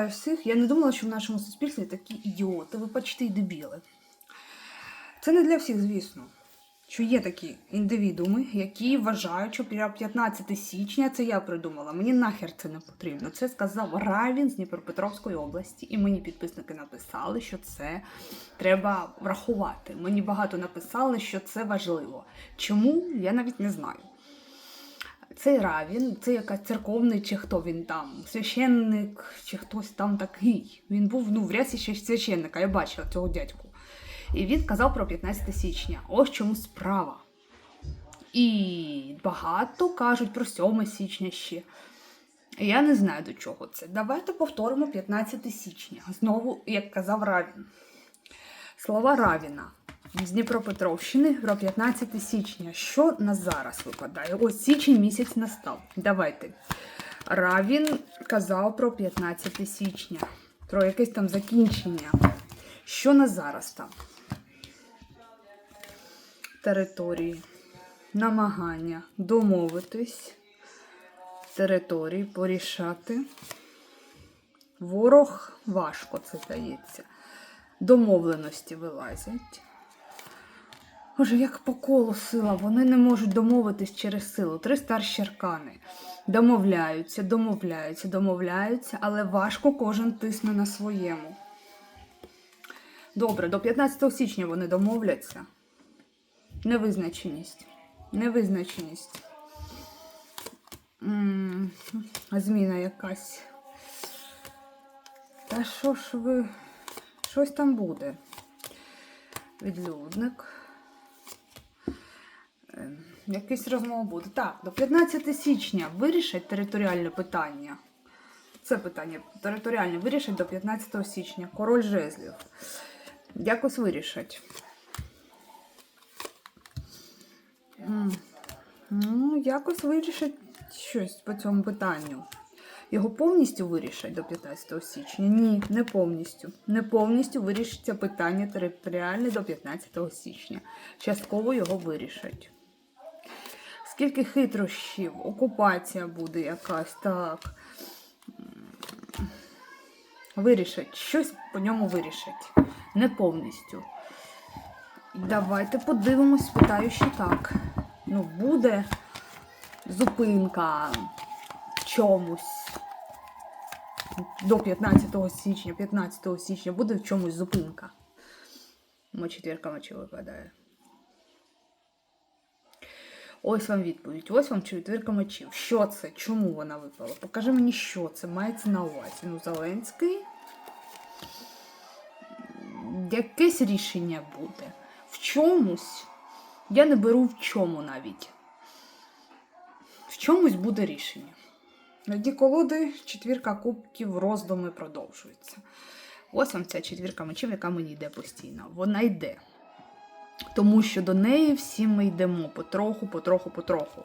Всіх. Я не думала, що в нашому суспільстві такі ідіоти, ви почти й дебіли. Це не для всіх, звісно. Що є такі індивідууми, які вважають, що пі- 15 січня це я придумала. Мені нахер це не потрібно. Це сказав Равін з Дніпропетровської області, і мені підписники написали, що це треба врахувати. Мені багато написали, що це важливо. Чому я навіть не знаю. Цей Равін, це якась церковний, чи хто він там, священник, чи хтось там такий. Він був ну, в рясі ще священника, я бачила цього дядьку. І він казав про 15 січня. Ось чому справа. І багато кажуть про 7 січня ще. Я не знаю до чого це. Давайте повторимо 15 січня. Знову, як казав Равін. Слова Равіна з Дніпропетровщини про 15 січня. Що на зараз випадає? Ось січень місяць настав. Давайте. Равін казав про 15 січня, про якесь там закінчення. Що на зараз там? Території, намагання домовитись, території порішати. Ворог важко це дається. Домовленості вилазять. Боже, як по колу сила, вони не можуть домовитись через силу. Три старші аркани. Домовляються, домовляються, домовляються, але важко кожен тисне на своєму. Добре, до 15 січня вони домовляться. Невизначеність. Невизначеність. Зміна якась. Та що ж ви. Щось там буде. Відлюдник. Ем, Якась розмова буде. Так, до 15 січня вирішать територіальне питання. Це питання територіальне вирішать до 15 січня. Король жезлів. Якось вирішать. Ну, якось вирішать щось по цьому питанню. Його повністю вирішать до 15 січня? Ні, не повністю. Не повністю вирішиться питання територіальне до 15 січня. Частково його вирішать. Скільки хитрощів, окупація буде якась, так. Вирішать. Щось по ньому вирішать. Не повністю. Давайте подивимось, питаю ще так. Ну, буде зупинка в чомусь до 15 січня, 15 січня буде в чомусь зупинка. Мо четвірка мечі випадає. Ось вам відповідь. Ось вам четвірка мечів. Що це? Чому вона випала? Покажи мені, що це мається на увазі. Ну, Зеленський. Якесь рішення буде. В чомусь. Я не беру в чому навіть. В чомусь буде рішення. Тоді колоди, четвірка кубків, роздуми продовжуються. Ось вам ця четвірка мечів, яка мені йде постійно. Вона йде. Тому що до неї всі ми йдемо потроху, потроху, потроху.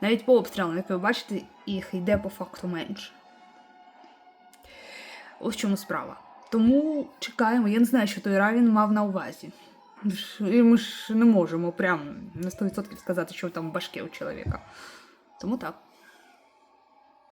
Навіть по обстрілам, як ви бачите, їх йде по факту менше. Ось в чому справа. Тому чекаємо. Я не знаю, що той Равін мав на увазі. І ми ж не можемо прям на 100% сказати, що там в у чоловіка. Тому так.